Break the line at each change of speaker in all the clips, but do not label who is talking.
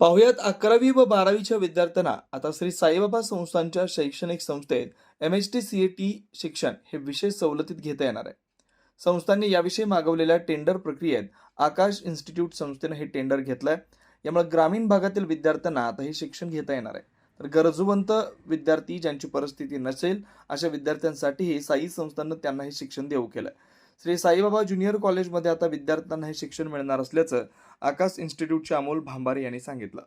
पाहुयात अकरावी व बारावीच्या विद्यार्थ्यांना. आता श्री साईबाबा संस्थांच्या शैक्षणिक संस्थेत M H T C E T शिक्षण हे विशेष सवलतीत घेता येणार आहे. संस्थांनी याविषयी मागवलेल्या टेंडर प्रक्रियेत आकाश इन्स्टिट्यूट संस्थेनं हे टेंडर घेतलंय. यामुळे ग्रामीण भागातील विद्यार्थ्यांना आता हे शिक्षण घेता येणार आहे. तर गरजूवंत विद्यार्थी ज्यांची परिस्थिती नसेल अशा विद्यार्थ्यांसाठीही साई संस्थांना त्यांना हे शिक्षण देऊ केलंय. श्री साईबाबा ज्युनियर कॉलेजमध्ये आता विद्यार्थ्यांना हे शिक्षण मिळणार असल्याचं आकाश इन्स्टिट्यूटचे अमोल भांबारे यांनी सांगितलं.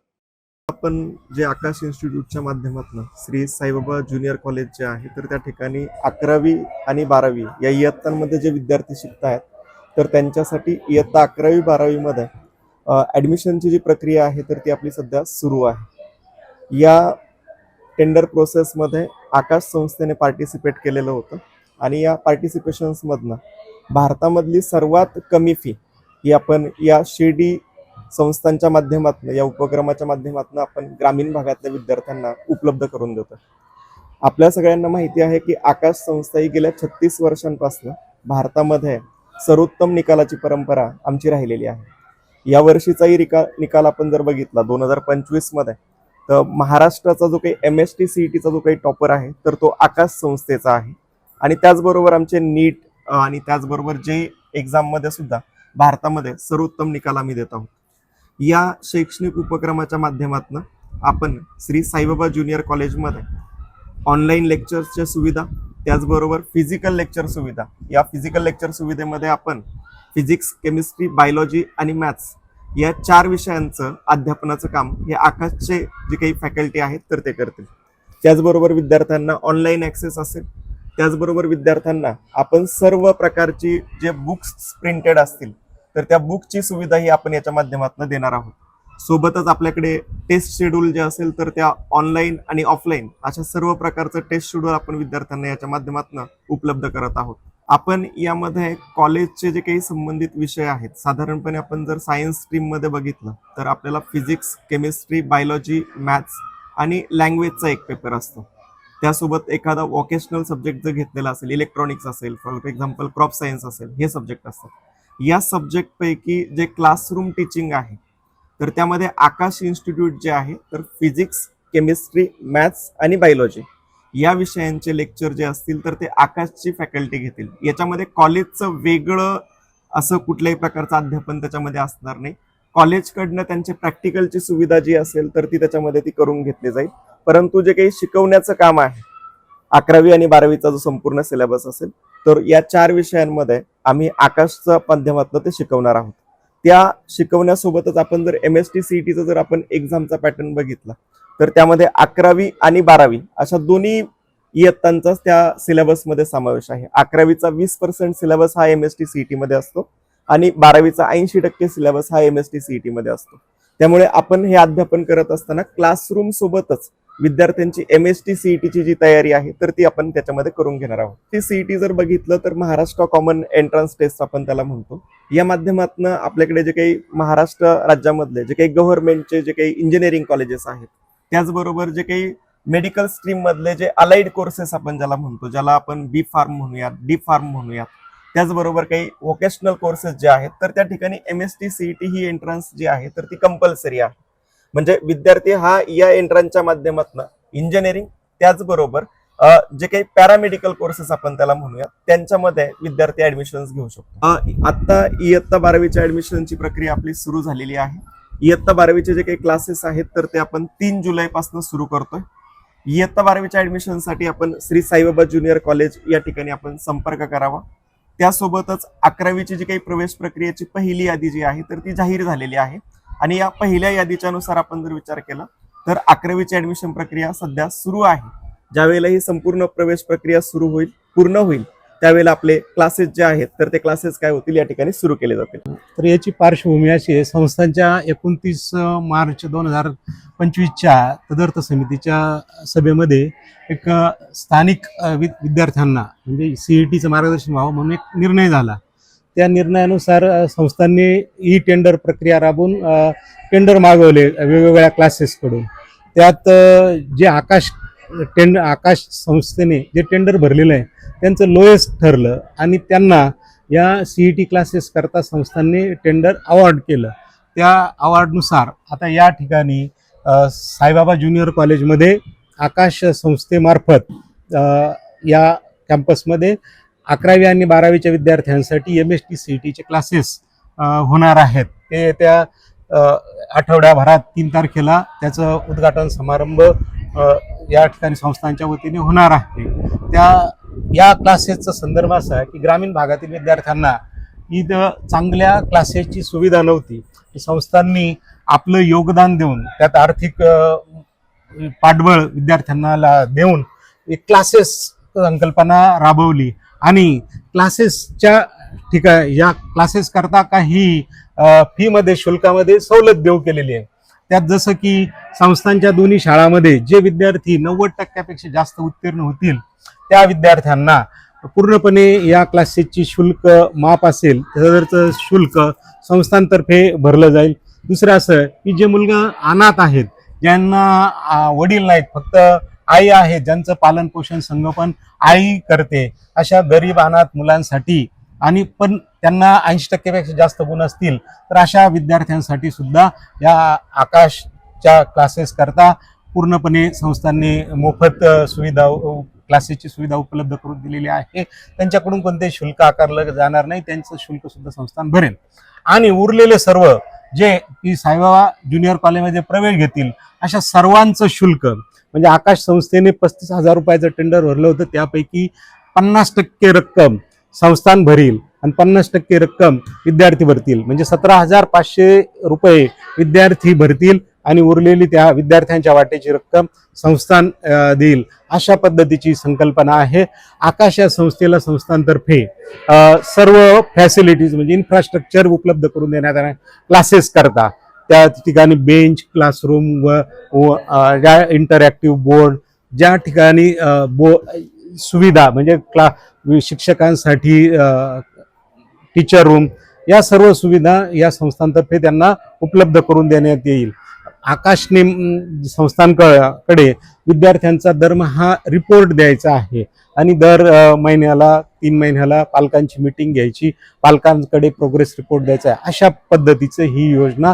आपण जे आकाश इन्स्टिट्यूटच्या माध्यमातून श्री साईबाबा ज्युनियर कॉलेज जे आहे तर त्या ठिकाणी अकरावी आणि बारावी या इयत्तांमध्ये जे विद्यार्थी शिकत आहेत तर त्यांच्यासाठी इयत्ता अकरावी बारावीमध्ये ॲडमिशनची जी प्रक्रिया आहे तर ती आपली सध्या सुरू आहे. या टेंडर प्रोसेसमध्ये आकाश संस्थेने पार्टिसिपेट केलेलं होतं आणि या पार्टिसिपेशन्समधनं भारतामधली सर्वात कमी फी ही आपण या शिर्डी संस्थांच्या माध्यमातून या उपक्रमाच्या माध्यमातून आपण ग्रामीण भागातल्या विद्यार्थ्यांना उपलब्ध करून देतो. आपल्या सगळ्यांना माहिती आहे की आकाश संस्था ही गेल्या छत्तीस वर्षांपासून भारतामध्ये सर्वोत्तम निकालाची परंपरा आमची राहिलेली आहे. या वर्षीचाही निकाल निकाल आपण जर बघितला दोन हजार पंचवीसमध्ये तर महाराष्ट्राचा जो काही M S T C E टीचा जो काही टॉपर आहे तर तो आकाश संस्थेचा आहे. आणि त्याचबरोबर आमचे नीट आणि त्याचबरोबर जे एक्झाममध्ये सुद्धा भारतामध्ये सर्वोत्तम निकाल आम्ही देत आहोत. या शैक्षणिक उपक्रमाच्या माध्यमातून आपण श्री साईबाबा ज्युनियर कॉलेजमध्ये ऑनलाईन लेक्चर्सच्या सुविधा त्याचबरोबर फिजिकल लेक्चर सुविधा या फिजिकल लेक्चर सुविधेमध्ये आपण फिजिक्स केमिस्ट्री बायोलॉजी आणि मॅथ्स या चार विषयांचं अध्यापनाचं काम हे आकाशचे जे काही फॅकल्टी आहेत तर ते करतील. त्याचबरोबर विद्यार्थ्यांना ऑनलाईन ॲक्सेस असेल त्याचबरोबर विद्यार्थ्यांना आपण सर्व प्रकारची जे बुक्स प्रिंटेड असतील तर त्या बुकची सुविधा ही आपण याच्या माध्यमातून देणार आहोत. सोबतच आपल्याकडे टेस्ट शेड्यूल जे असेल तर त्या ऑनलाईन आणि ऑफलाईन अशा सर्व प्रकारचं टेस्ट शेड्यूल आपण विद्यार्थ्यांना याच्या माध्यमातून उपलब्ध करत आहोत. आपण यामध्ये कॉलेजचे जे काही संबंधित विषय आहेत साधारणपणे आपण जर सायन्स स्ट्रीममध्ये बघितलं तर आपल्याला फिजिक्स केमिस्ट्री बायोलॉजी मॅथ्स आणि लँग्वेजचा एक पेपर असतो. त्यासोबत एखादा वॉकेशनल सब्जेक्ट जर घेतलेला असेल इलेक्ट्रॉनिक्स असेल फॉर एक्झाम्पल क्रॉप सायन्स असेल हे सब्जेक्ट असतात. या सब्जेक्टपैकी जे क्लासरूम टीचिंग आहे तर त्यामध्ये आकाश इन्स्टिट्यूट जे आहे तर फिजिक्स केमिस्ट्री मॅथ्स आणि बायोलॉजी या विषयांचे लेक्चर जे असतील तर ते आकाशची फॅकल्टी घेतील. याच्यामध्ये कॉलेजचं वेगळं असं कुठल्याही प्रकारचं अध्यापन त्याच्यामध्ये असणार नाही. कॉलेजकडनं त्यांची प्रॅक्टिकलची सुविधा जी असेल तर ती त्याच्यामध्ये ती करून घेतली जाईल. परंतु जे काही शिकवण्याचं काम आहे अकरावी आणि बारावीचा जो संपूर्ण सिलेबस असेल तर या चार विषयांमध्ये आम्ही आकाशच्या माध्यमातून ते शिकवणार आहोत. त्या शिकवण्यासोबतच आपण जर एम एस टी सी टीचा जर आपण एक्झामचा पॅटर्न बघितला तर त्यामध्ये अकरावी आणि बारावी अशा दोन्ही इयत्तांचाच त्या सिलेबसमध्ये समावेश आहे. अकरावीचा वीस पर्सेंट सिलेबस हा एम एस टी सी मध्ये असतो आणि बारावीचा ऐंशी टक्के सिलेबस हा एम एस टी सी मध्ये असतो. त्यामुळे आपण हे अध्यापन करत असताना क्लासरूम सोबतच विद्यार्थ्यांची एम एस टी सीईटीची जी तयारी आहे तर ती आपण त्याच्यामध्ये करून घेणार आहोत. ती सीईटी जर बघितलं तर महाराष्ट्र कॉमन एंट्रन्स टेस्ट आपण त्याला म्हणतो. या माध्यमातून आपल्याकडे जे काही महाराष्ट्र राज्यामधले जे काही गव्हर्नमेंटचे जे काही इंजिनिअरिंग कॉलेजेस आहेत त्याचबरोबर जे काही मेडिकल स्ट्रीम मधले जे अलाइड कोर्सेस आपण ज्याला म्हणतो ज्याला आपण बी फार्म म्हणूयात डी फार्म म्हणूयात त्याचबरोबर काही वोकेशनल कोर्सेस जे आहेत तर त्या ठिकाणी एम एस टी सीईटी ही एंट्रन्स जी आहे तर ती कंपल्सरी आहे. म्हणजे विद्यार्थी हा या एंट्रांच्या माध्यमातून इंजिनिअरिंग त्याचबरोबर जे काही पॅरामेडिकल कोर्सेस आपण त्याला म्हणूया त्यांच्यामध्ये विद्यार्थी ऍडमिशन घेऊ शकतो. आता इयत्ता बारावीच्या ऍडमिशनची प्रक्रिया आपली सुरू झालेली आहे. इयत्ता बारावीचे जे काही क्लासेस आहेत तर ते आपण तीन जुलैपासून सुरू करतोय. इयत्ता बारावीच्या ऍडमिशनसाठी आपण श्री साईबाबा ज्युनियर कॉलेज या ठिकाणी आपण संपर्क करावा. त्यासोबतच अकरावीची जी काही प्रवेश प्रक्रियेची पहिली यादी जी आहे तर ती जाहीर झालेली आहे. आणि या पहिल्या यादीच्या नुसार आपण जर विचार केला तर अकरावीची ऍडमिशन प्रक्रिया सध्या सुरू आहे. ज्यावेळेला ही संपूर्ण प्रवेश प्रक्रिया सुरू होईल पूर्ण होईल त्यावेळेला आपले क्लासेस जे आहेत तर ते क्लासेस काय होतील या ठिकाणी सुरू केले जातील.
तर याची पार्श्वभूमी अशी आहे संस्थांच्या एकोणतीस मार्च दोन हजार पंचवीसच्या तदर्थ समितीच्या सभेमध्ये एक स्थानिक वि- विद्यार्थ्यांना म्हणजे सी ई टीचं मार्गदर्शन व्हावं म्हणून एक निर्णय झाला. त्या निर्णयानुसार संस्थांनी ई टेंडर प्रक्रिया राबवून टेंडर मागवले वेगवेगळ्या क्लासेसकडून त्यात जे आकाश टेंड आकाश संस्थेने जे टेंडर भरलेलं आहे त्यांचं लोएस्ट ठरलं आणि त्यांना या सी ई टी क्लासेस करता संस्थांनी टेंडर अवॉर्ड केलं. त्या अवॉर्डनुसार आता या ठिकाणी साईबाबा ज्युनियर कॉलेजमध्ये आकाश संस्थेमार्फत या कॅम्पसमध्ये अकरावी आणि बारावीच्या विद्यार्थ्यांसाठी एम एस टी सी टीचे क्लासेस होणार आहेत. ते त्या आठवड्याभरात तीन तारखेला त्याचं उद्घाटन समारंभ या ठिकाणी संस्थांच्या वतीने होणार आहे. त्या या क्लासेसचा संदर्भ असा आहे की ग्रामीण भागातील विद्यार्थ्यांना इथं चांगल्या क्लासेसची सुविधा नव्हती. संस्थांनी आपलं योगदान देऊन त्यात आर्थिक पाठबळ विद्यार्थ्यांना ला- देऊन एक क्लासेस संकल्पना राबवली. आणि क्लासेसच्या ठिका या क्लासेस करता काही फीमध्ये शुल्कामध्ये सवलत देऊ केलेली आहे. त्यात जसं की संस्थांच्या दोन्ही शाळांमध्ये जे विद्यार्थी नव्वद टक्क्यापेक्षा जास्त उत्तीर्ण होतील त्या विद्यार्थ्यांना पूर्णपणे या क्लासेसची शुल्क माफ असेल त्याचं शुल्क संस्थांतर्फे भरलं जाईल. दुसरं असं की जे मुलगा अनाथ आहेत ज्यांना वडील नाहीत फक्त आई आहे ज्यांचं पालन पोषण संगोपन आई करते अशा गरीब अनाथ मुलांसाठी आणि पण त्यांना ऐंशी टक्केपेक्षा जास्त गुण असतील तर अशा विद्यार्थ्यांसाठी सुद्धा या आकाशच्या क्लासेस करता पूर्णपणे संस्थांनी मोफत सुविधा क्लासेसची सुविधा उपलब्ध करून दिलेली आहे. त्यांच्याकडून कोणते शुल्क आकारलं जाणार नाही त्यांचं शुल्क सुद्धा संस्थान भरेल. आणि उरलेले सर्व जे की साईबाबा ज्युनियर कॉलेजमध्ये प्रवेश घेतील अशा सर्वांचं शुल्क म्हणजे आकाश संस्थेने पस्तीस हजार रुपयाचं टेंडर भरलं होतं. त्यापैकी पन्नास टक्के रक्कम संस्थान भरील आणि पन्नास टक्के रक्कम विद्यार्थी भरतील. म्हणजे सतरा हजार पाचशे रुपये विद्यार्थी भरतील आणि उरलेली त्या विद्यार्थ्यांच्या वाटेची रक्कम संस्थान देईल. अशा पद्धतीची संकल्पना आहे. आकाश या संस्थेला संस्थांतर्फे सर्व फॅसिलिटीज म्हणजे इन्फ्रास्ट्रक्चर उपलब्ध करून देण्यात क्लासेस करता. त्या ठिकाणी बेंच क्लासरूम व या ज्या इंटरॅक्टिव्ह बोर्ड ज्या ठिकाणी बो सुविधा म्हणजे क्ला शिक्षकांसाठी टीचर रूम या सर्व सुविधा या संस्थांतर्फे त्यांना उपलब्ध करून देण्यात येईल. आकाशने संस्थांकडे विद्यार्थ्यांचा दरमहा रिपोर्ट द्यायचा आहे आणि दर महिन्याला तीन महिन्याला पालकांची मिटिंग घ्यायची पालकांकडे प्रोग्रेस रिपोर्ट द्यायचा आहे. अशा पद्धतीचं ही योजना